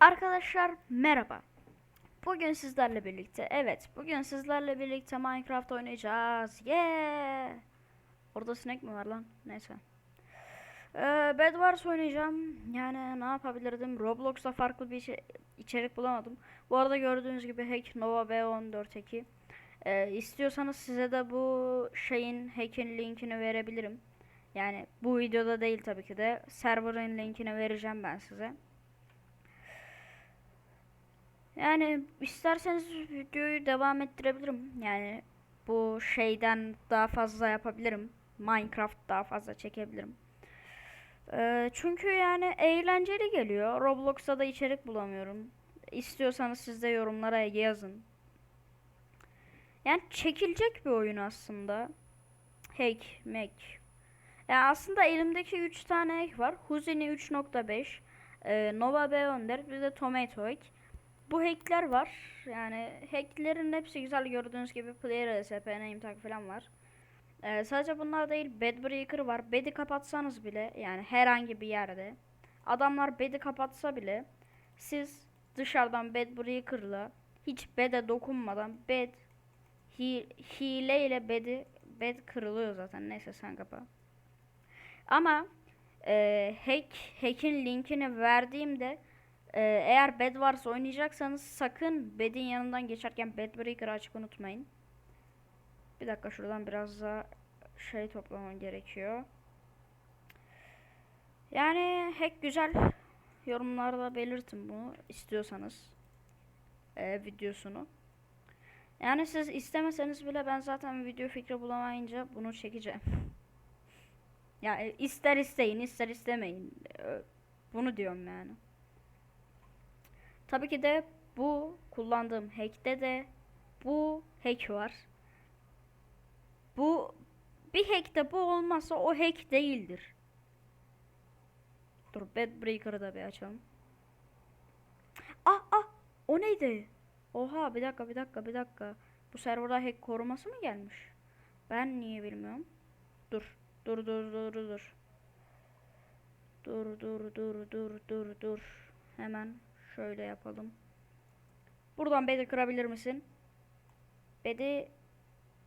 Arkadaşlar merhaba. Bugün sizlerle birlikte, evet bugün sizlerle birlikte Minecraft oynayacağız. Yeah! Orada sinek mi var lan? Neyse. Ee, Bed Wars oynayacağım. Yani ne yapabilirdim? Roblox'ta farklı bir şey, içerik bulamadım. Bu arada gördüğünüz gibi Hack Nova B14 hack'i. Ee, istiyorsanız size de bu şeyin hack'in linkini verebilirim. Yani bu videoda değil tabii ki de. Server'ın linkini vereceğim ben size. Yani isterseniz videoyu devam ettirebilirim. Yani bu şeyden daha fazla yapabilirim. Minecraft daha fazla çekebilirim. Ee, çünkü yani eğlenceli geliyor. Roblox'ta da içerik bulamıyorum. İstiyorsanız siz de yorumlara yazın. Yani çekilecek bir oyun aslında. Hack, Mac. Yani aslında elimdeki 3 tane hack var. Houdini 3.5, e, Nova B14 bir de Tomato hack. Bu hackler var. Yani hacklerin hepsi güzel gördüğünüz gibi player SP, name tag falan var. Ee, sadece bunlar değil bed breaker var. Bed'i kapatsanız bile yani herhangi bir yerde adamlar bed'i kapatsa bile siz dışarıdan bed breaker'la hiç bed'e dokunmadan bed hi hile ile bed'i bed kırılıyor zaten. Neyse sen kapa. Ama e, hack hack'in linkini verdiğimde ee, eğer bed varsa oynayacaksanız sakın bedin yanından geçerken bed breaker'ı açık unutmayın. Bir dakika şuradan biraz daha şey toplamam gerekiyor. Yani hack güzel. Yorumlarda belirtin bunu istiyorsanız. Ee, videosunu. Yani siz istemeseniz bile ben zaten video fikri bulamayınca bunu çekeceğim. Yani ister isteyin ister istemeyin. Ee, Bunu diyorum yani. Tabii ki de bu kullandığım hack'te de bu hack var. Bu bir hack'te bu olmazsa o hack değildir. Dur bed breaker'ı da bir açalım. Ah ah o neydi? Oha bir dakika bir dakika bir dakika. Bu serverda hack koruması mı gelmiş? Ben niye bilmiyorum. Dur dur dur dur dur. Dur dur dur dur dur dur. Hemen Şöyle yapalım. Buradan bedi kırabilir misin? Bedi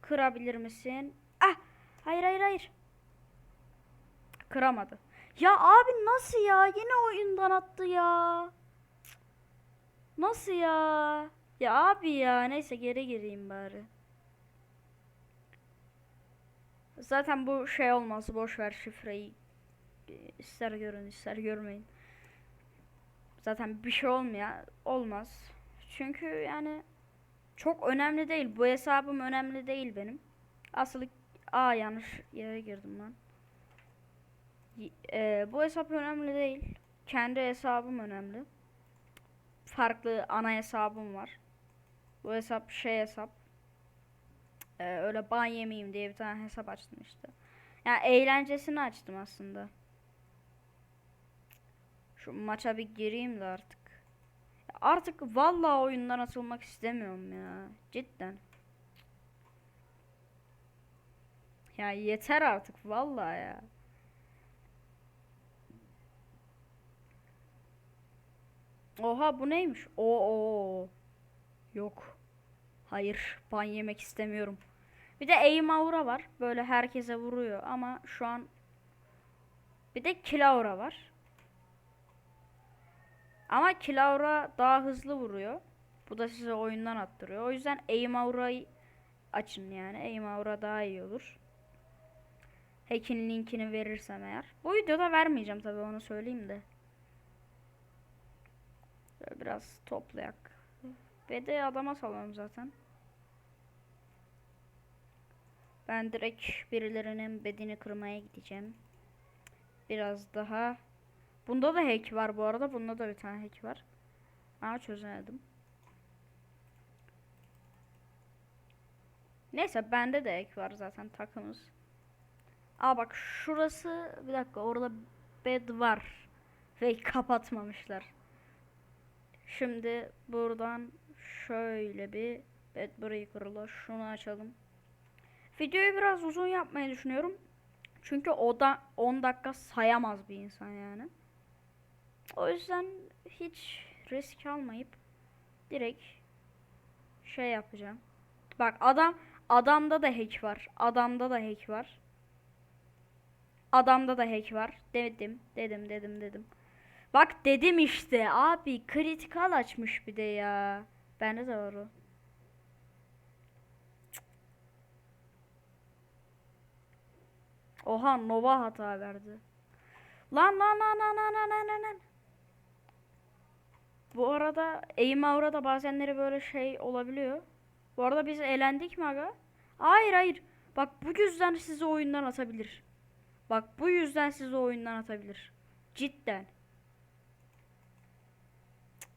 kırabilir misin? Ah! Hayır hayır hayır. Kıramadı. Ya abi nasıl ya? Yine oyundan attı ya. Nasıl ya? Ya abi ya neyse geri gireyim bari. Zaten bu şey olmaz. Boş ver şifreyi. İster görün ister görmeyin. Zaten bir şey olmuyor. Olmaz. Çünkü yani çok önemli değil. Bu hesabım önemli değil benim. Asıl a yanlış yere girdim lan. E, bu hesap önemli değil. Kendi hesabım önemli. Farklı ana hesabım var. Bu hesap şey hesap. E, öyle ban yemeyeyim diye bir tane hesap açtım işte. Yani eğlencesini açtım aslında. Şu maça bir gireyim de artık. Artık vallahi oyundan atılmak istemiyorum ya. Cidden. Ya yeter artık vallahi ya. Oha bu neymiş? Oo. Yok. Hayır, ban yemek istemiyorum. Bir de aim aura var. Böyle herkese vuruyor ama şu an bir de kill aura var. Ama Kilaura daha hızlı vuruyor. Bu da size oyundan attırıyor. O yüzden aim aura'yı açın yani. Aim aura daha iyi olur. Hack'in linkini verirsem eğer. Bu videoda vermeyeceğim tabi onu söyleyeyim de. Böyle biraz toplayak. Ve de adama salıyorum zaten. Ben direkt birilerinin bedini kırmaya gideceğim. Biraz daha Bunda da hack var bu arada. Bunda da bir tane hack var. Aa çözemedim. Neyse bende de hack var zaten takımız. Aa bak şurası bir dakika orada bed var. Ve kapatmamışlar. Şimdi buradan şöyle bir bed breaker'la şunu açalım. Videoyu biraz uzun yapmayı düşünüyorum. Çünkü o da 10 dakika sayamaz bir insan yani. O yüzden hiç risk almayıp direkt şey yapacağım. Bak adam adamda da hack var. Adamda da hack var. Adamda da hack var. Dedim, dedim, dedim, dedim. Bak dedim işte abi kritikal açmış bir de ya. Bende de var o. Oha Nova hata verdi. Lan lan lan lan lan lan lan lan. Bu arada aim aura'da bazenleri böyle şey olabiliyor. Bu arada biz eğlendik mi aga? Hayır hayır. Bak bu yüzden sizi oyundan atabilir. Bak bu yüzden sizi oyundan atabilir. Cidden.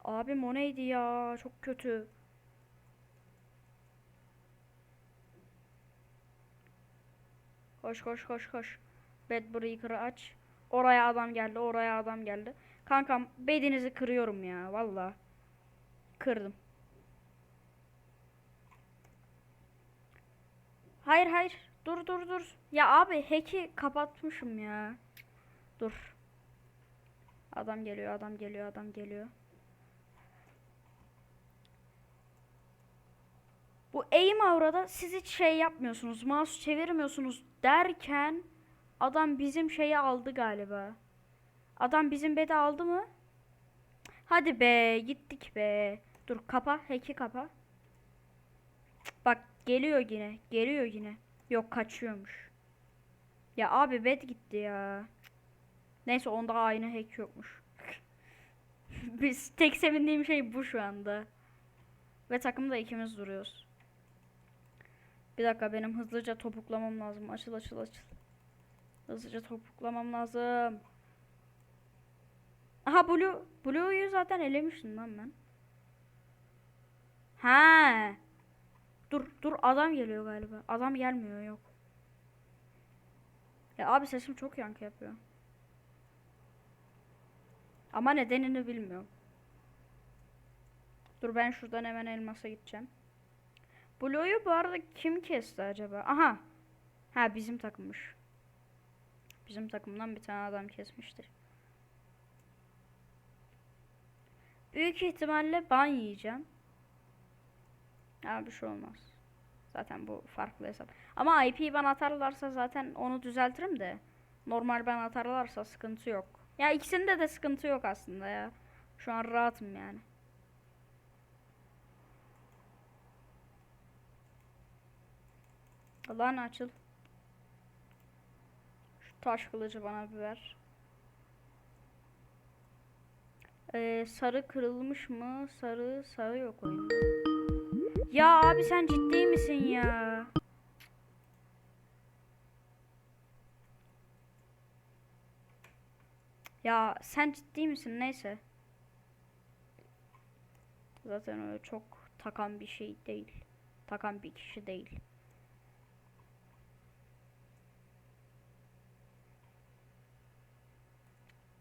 Abim o neydi ya? Çok kötü. Koş koş koş koş. Bed Breaker'ı aç. Oraya adam geldi, oraya adam geldi. Kankam bedinizi kırıyorum ya valla. Kırdım. Hayır hayır. Dur dur dur. Ya abi hack'i kapatmışım ya. Dur. Adam geliyor, adam geliyor, adam geliyor. Bu aim aura'da siz hiç şey yapmıyorsunuz. Mouse çevirmiyorsunuz derken adam bizim şeyi aldı galiba. Adam bizim bedi aldı mı? Hadi be gittik be. Dur kapa hack'i kapa. Bak geliyor yine. Geliyor yine. Yok kaçıyormuş. Ya abi bed gitti ya. Neyse onda aynı hack yokmuş. Biz tek sevindiğim şey bu şu anda. Ve takımda ikimiz duruyoruz. Bir dakika benim hızlıca topuklamam lazım. Açıl açıl açıl. Hızlıca topuklamam lazım. Aha Blue. Blue'yu zaten elemiştim lan ben. Ha. Dur dur adam geliyor galiba. Adam gelmiyor yok. Ya abi sesim çok yankı yapıyor. Ama nedenini bilmiyorum. Dur ben şuradan hemen elmasa gideceğim. Blue'yu bu arada kim kesti acaba? Aha. Ha bizim takımmış. Bizim takımdan bir tane adam kesmiştir. Büyük ihtimalle ban yiyeceğim. Ya bir şey olmaz. Zaten bu farklı hesap. Ama IP ban atarlarsa zaten onu düzeltirim de. Normal ban atarlarsa sıkıntı yok. Ya ikisinde de sıkıntı yok aslında ya. Şu an rahatım yani. Lan açıl. Şu taş kılıcı bana bir ver. Ee, sarı kırılmış mı? Sarı sarı yok oyunda. Ya abi sen ciddi misin ya? Ya sen ciddi misin? Neyse. Zaten öyle çok takan bir şey değil. Takan bir kişi değil.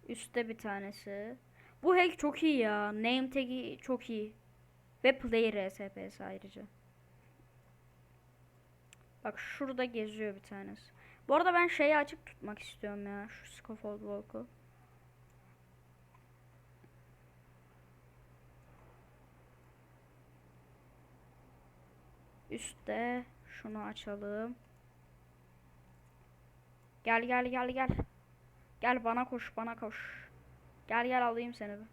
Üstte bir tanesi. Bu hack çok iyi ya. Name tag'i çok iyi. Ve player RSP'si ayrıca. Bak şurada geziyor bir tanesi. Bu arada ben şeyi açık tutmak istiyorum ya. Şu scaffold walk'u. Üstte şunu açalım. Gel gel gel gel. Gel bana koş bana koş. Gel gel alayım seni bir.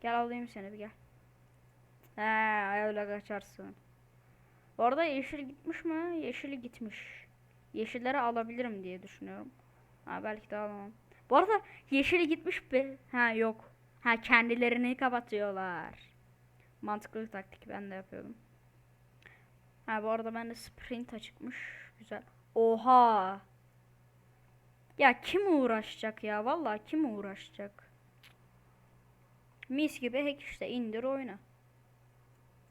Gel alayım seni bir gel. He öyle kaçarsın. Bu arada yeşil gitmiş mi? Yeşil gitmiş. Yeşilleri alabilirim diye düşünüyorum. Ha belki de alamam. Bu arada yeşili gitmiş be. Ha yok. Ha kendilerini kapatıyorlar. Mantıklı bir taktik ben de yapıyordum. Ha bu arada bende sprint açıkmış. Güzel. Oha. Ya kim uğraşacak ya? Vallahi kim uğraşacak? Mis gibi hack işte indir oyna.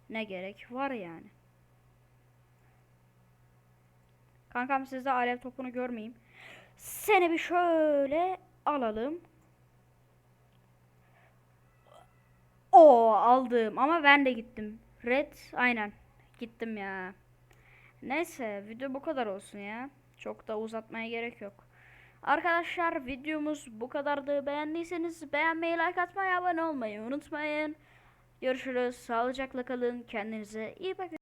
Ne gerek var yani. Kankam sizde alev topunu görmeyeyim. Seni bir şöyle alalım. O aldım ama ben de gittim. Red aynen gittim ya. Neyse video bu kadar olsun ya. Çok da uzatmaya gerek yok. Arkadaşlar videomuz bu kadardı. Beğendiyseniz beğenmeyi, like atmayı, abone olmayı unutmayın. Görüşürüz. Sağlıcakla kalın. Kendinize iyi bakın.